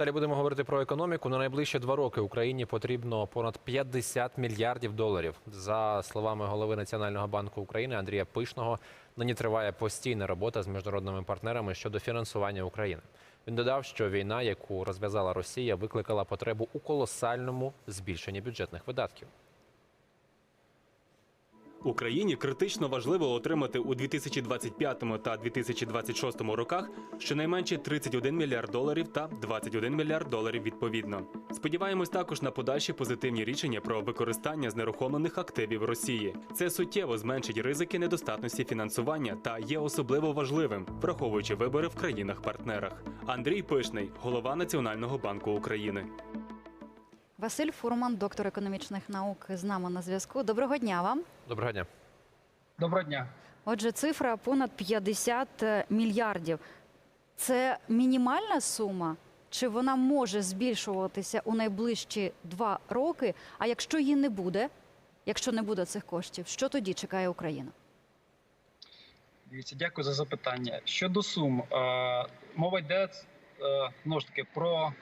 Далі будемо говорити про економіку. На найближчі два роки Україні потрібно понад 50 мільярдів доларів. За словами голови Національного банку України Андрія Пишного, нині триває постійна робота з міжнародними партнерами щодо фінансування України. Він додав, що війна, яку розв'язала Росія, викликала потребу у колосальному збільшенні бюджетних видатків. Україні критично важливо отримати у 2025 та 2026 роках щонайменше 31 мільярд доларів та 21 мільярд доларів відповідно. Сподіваємось також на подальші позитивні рішення про використання знерухомлених активів Росії. Це суттєво зменшить ризики недостатності фінансування та є особливо важливим, враховуючи вибори в країнах-партнерах. Андрій Пишний, голова Національного банку України. Василь Фурман, доктор економічних наук, з нами на зв'язку. Доброго дня вам. Доброго дня. Доброго дня. Отже, цифра понад 50 мільярдів. Це мінімальна сума, чи вона може збільшуватися у найближчі два роки? А якщо її не буде, якщо не буде цих коштів, що тоді чекає Україна? Дивіться, дякую за запитання. Щодо сум, е, мова йде е, знову ж таки про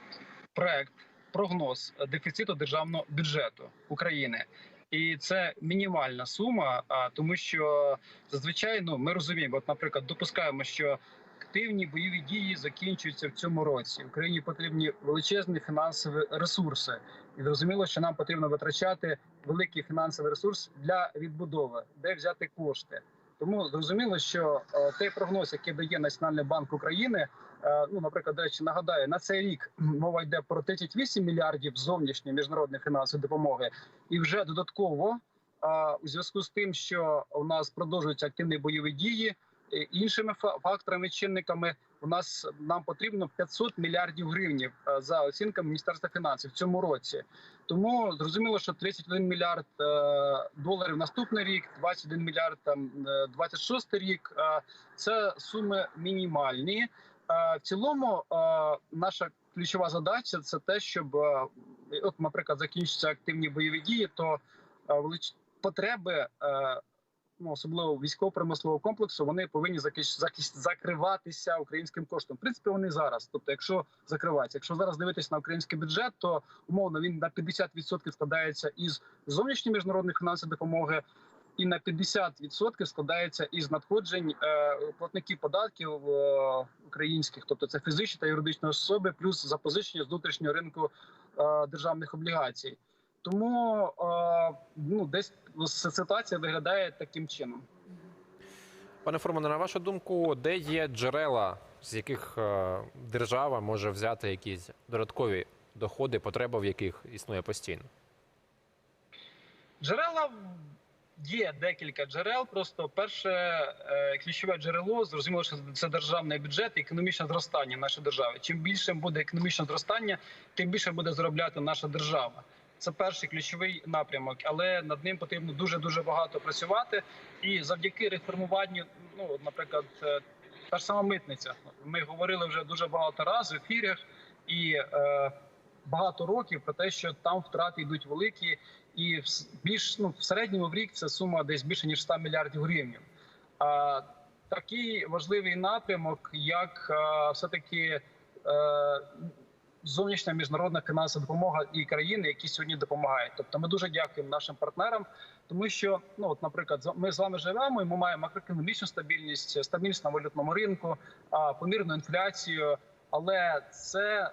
проект, прогноз дефіциту державного бюджету України. І це мінімальна сума, а тому що зазвичай ну ми розуміємо, от, наприклад, допускаємо, що активні бойові дії закінчуються в цьому році. Україні потрібні величезні фінансові ресурси, і зрозуміло, що нам потрібно витрачати великий фінансовий ресурс для відбудови, де взяти кошти. Тому зрозуміло, що е, той прогноз, який дає Національний банк України, е, ну наприклад, до речі, нагадаю, на цей рік мова йде про 38 мільярдів зовнішньої міжнародної фінансової допомоги, і вже додатково е, у зв'язку з тим, що у нас продовжуються активні бойові дії. Е, Іншими фа- факторами чинниками у нас нам потрібно 500 мільярдів гривнів е, за оцінками Міністерства фінансів в цьому році. Тому зрозуміло, що 31 мільярд е, доларів наступний рік, 21 мільярд там е, 26 рік. Е, це суми мінімальні. В цілому, наша ключова задача це те, щоб от, наприклад, закінчаться активні бойові дії, то потреби. Ну, особливо військово-промислового комплексу, вони повинні закриватися українським коштом. В принципі, вони зараз. Тобто, якщо закриваються, якщо зараз дивитися на український бюджет, то умовно він на 50% складається із зовнішньої міжнародної фінансової допомоги, і на 50% складається із надходжень е, платників податків е, українських, тобто це фізичні та юридичні особи, плюс запозичення з внутрішнього ринку е, державних облігацій. Тому ну десь ситуація виглядає таким чином. Пане Фурмане, на вашу думку, де є джерела, з яких е, держава може взяти якісь додаткові доходи, потреба в яких існує постійно? Джерела є декілька джерел. Просто перше е, ключове джерело зрозуміло, що це державний бюджет і економічне зростання нашої держави. Чим більше буде економічне зростання, тим більше буде заробляти наша держава. Це перший ключовий напрямок, але над ним потрібно дуже дуже багато працювати. І завдяки реформуванню, ну наприклад, е, та ж сама митниця. Ми говорили вже дуже багато разів в ефірах і е, багато років про те, що там втрати йдуть великі, і більш ну в середньому в рік це сума десь більше ніж 100 мільярдів гривень. А такий важливий напрямок, як е, все таки. Е, Зовнішня міжнародна фінансова допомога і країни, які сьогодні допомагають. Тобто, ми дуже дякуємо нашим партнерам, тому що ну от, наприклад, ми з вами живемо, і ми маємо макроекономічну стабільність, стабільність на валютному ринку, помірну інфляцію. Але це е,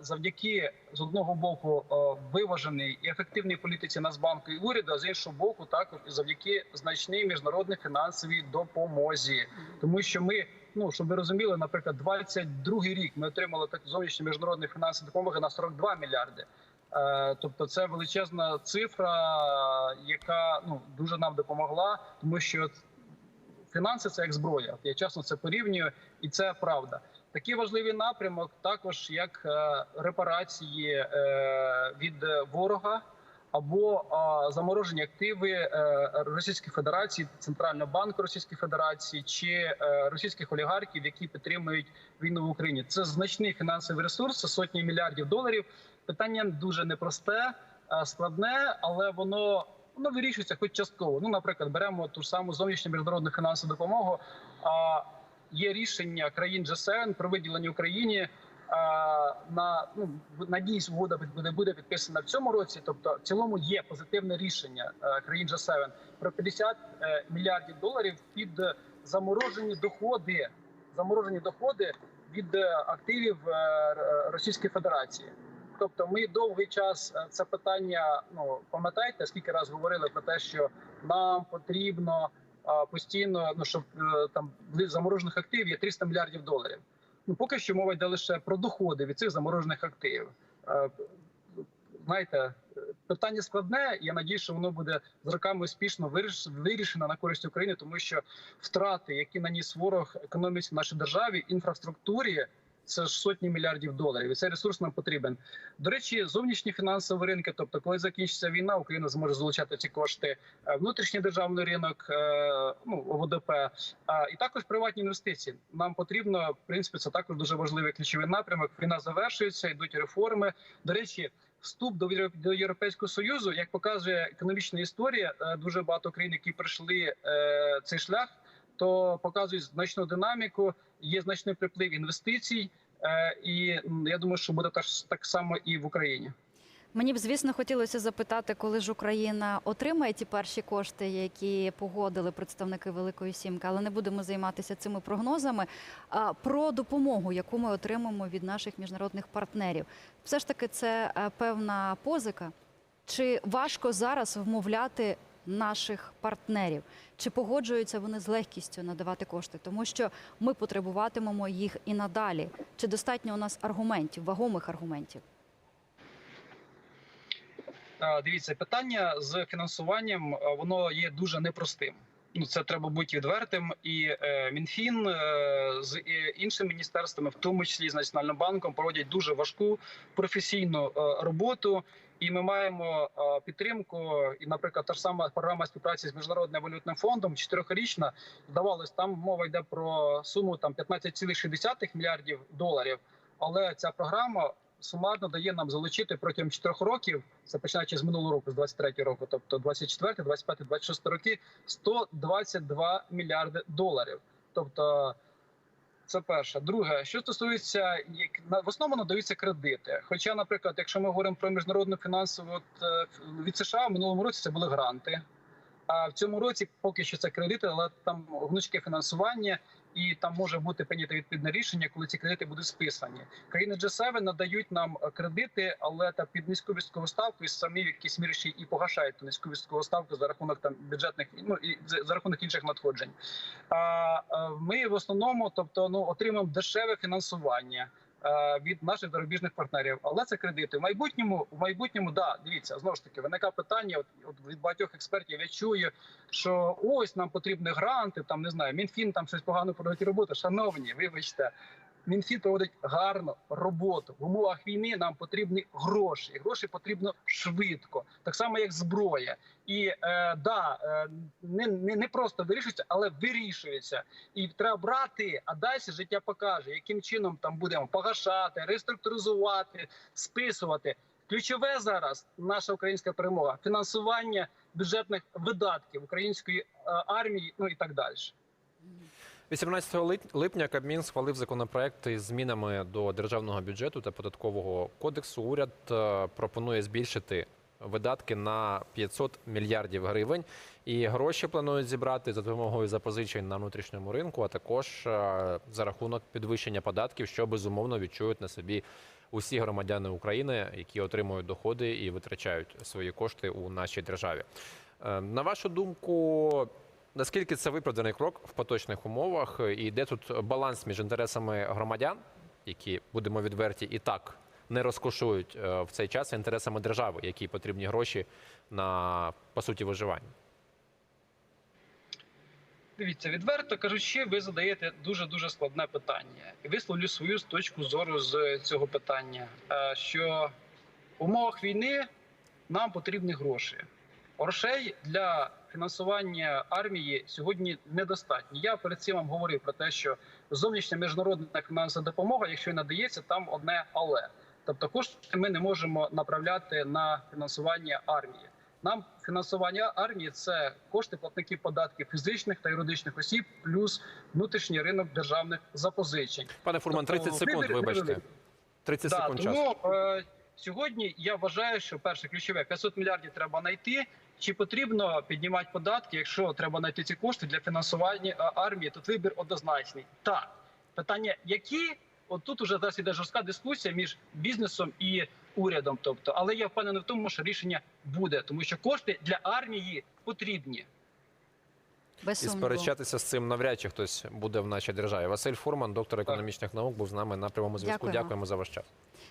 завдяки з одного боку виваженій і ефективній політиці Нацбанку і уряду, а з іншого боку, також і завдяки значній міжнародній фінансовій допомозі, тому що ми. Ну, щоб ви розуміли, наприклад, 22-й рік ми отримали так зовнішньої міжнародної фінансової допомоги на 42 мільярди. Е, тобто, це величезна цифра, яка ну дуже нам допомогла, тому що фінанси це як зброя. Я чесно це порівнюю, і це правда. Такий важливий напрямок, також як е, репарації е, від ворога або заморожені активи е, Російської Федерації, Центрального банку Російської Федерації чи е, російських олігархів, які підтримують війну в Україні. Це значний фінансовий ресурс, сотні мільярдів доларів. Питання дуже непросте, е, складне, але воно. Воно вирішується, хоч частково. Ну, наприклад, беремо ту ж саму зовнішню міжнародну фінансову допомогу. А є рішення країн G7 про виділення Україні на ну надіюсь, угода буде буде підписана в цьому році. Тобто, в цілому є позитивне рішення е, країн G7 про 50 е, мільярдів доларів під заморожені доходи, заморожені доходи від е, активів Російської Федерації. Тобто, ми довгий час це питання. Ну пам'ятаєте, скільки раз говорили про те, що нам потрібно постійно, ну щоб там заморожених активів є 300 мільярдів доларів. Ну поки що мова йде лише про доходи від цих заморожених активів. Е, Знаєте, питання складне. Я надію, що воно буде з роками успішно виріш- вирішено на користь України, тому що втрати, які наніс ворог економіці в нашій державі, інфраструктурі. Це ж сотні мільярдів доларів, і цей ресурс нам потрібен. До речі, зовнішні фінансові ринки, тобто, коли закінчиться війна, Україна зможе залучати ці кошти. Е, Внутрішній державний ринок, е, ну ОВДП, а і також приватні інвестиції. Нам потрібно, в принципі, це також дуже важливий ключовий напрямок. Війна завершується, йдуть реформи. До речі, вступ до європейського союзу, як показує економічна історія, е, дуже багато країн, які пройшли е, цей шлях, то показують значну динаміку. Є значний приплив інвестицій, е, і я думаю, що буде так само і в Україні. Мені б, звісно, хотілося запитати, коли ж Україна отримає ті перші кошти, які погодили представники Великої Сімки, але не будемо займатися цими прогнозами. А про допомогу, яку ми отримаємо від наших міжнародних партнерів, все ж таки це е, певна позика. Чи важко зараз вмовляти наших партнерів? Чи погоджуються вони з легкістю надавати кошти? Тому що ми потребуватимемо їх і надалі. Чи достатньо у нас аргументів, вагомих аргументів? Дивіться, питання з фінансуванням воно є дуже непростим. Ну це треба бути відвертим. І е, мінфін е, з е, іншими міністерствами, в тому числі з національним банком, проводять дуже важку професійну е, роботу. І ми маємо е, підтримку. І, наприклад, та ж сама програма співпраці з міжнародним валютним фондом чотирьохрічна. Здавалось, там мова йде про суму там 15,6 мільярдів доларів. Але ця програма сумарно дає нам залучити протягом 4 років, це починаючи з минулого року, з 23 року, тобто 24, 25, 26 роки, 122 мільярди доларів. Тобто, це перше. Друге, що стосується як на- в основному надаються кредити. Хоча, наприклад, якщо ми говоримо про міжнародну фінансову от, е, від США в минулому році це були гранти. А в цьому році поки що це кредити, але там гнучке фінансування, і там може бути прийнято відповідне рішення, коли ці кредити будуть списані. Країни G7 надають нам е, кредити, але та під низьку військову ставку і самі в якійсь мірі ще і погашають ту низьку військову ставку за рахунок там бюджетних ну і за рахунок інших надходжень. А е, ми в основному, тобто, ну отримуємо дешеве фінансування. Е, Від наших зарубіжних партнерів, але це кредити в майбутньому. В майбутньому, да, дивіться, знову ж таки, виникає питання. От, от від багатьох експертів я чую, що ось нам потрібні гранти, там не знаю, мінфін там щось погано про роботи. Шановні, вибачте, мінфін проводить гарну роботу в умовах війни. Нам потрібні гроші. І Гроші потрібно швидко, так само як зброя. І е, да, е, не, не, не просто вирішується, але вирішується. І треба брати, а далі життя покаже, яким чином там будемо погашати, реструктуризувати, списувати. Ключове зараз наша українська перемога фінансування бюджетних видатків української е, армії, ну і так далі. 18 липня Кабмін схвалив законопроект із змінами до державного бюджету та податкового кодексу. Уряд е, пропонує збільшити видатки на 500 мільярдів гривень. І гроші планують зібрати за допомогою запозичень на внутрішньому ринку, а також е, за рахунок підвищення податків, що безумовно відчують на собі усі громадяни України, які отримують доходи і витрачають свої кошти у нашій державі. Е, На вашу думку, наскільки це виправданий крок в поточних умовах, і де тут баланс між інтересами громадян, які будемо відверті, і так не розкошують е, в цей час інтересами держави, які потрібні гроші на по суті виживання? Дивіться, відверто кажучи, ви задаєте дуже дуже складне питання. І висловлю свою точку зору з цього питання. е, Що в умовах війни нам потрібні гроші. Грошей для фінансування армії сьогодні недостатньо. Я перед цим вам говорив про те, що зовнішня міжнародна фінансова допомога, якщо і надається, там одне але. Тобто кошти ми не можемо направляти на фінансування армії. Нам фінансування армії це кошти платників податків фізичних та юридичних осіб, плюс внутрішній ринок державних запозичень. Пане Фурман, Тобто 30 секунд, вибачте. вибір- 30 Да, секунд часу. тому е, сьогодні я вважаю, що перше ключове 500 мільярдів треба знайти. Чи потрібно піднімати податки, якщо треба знайти ці кошти для фінансування е, армії? Тут вибір однозначний. Так, питання, які от тут уже зараз іде жорстка дискусія між бізнесом і урядом. Тобто, але я впевнений в тому, що рішення буде, тому що кошти для армії потрібні. Без І сперечатися з цим навряд чи хтось буде в нашій державі. Василь Фурман, доктор економічних наук, був з нами на прямому зв'язку. Дякуємо. Дякуємо за ваш час.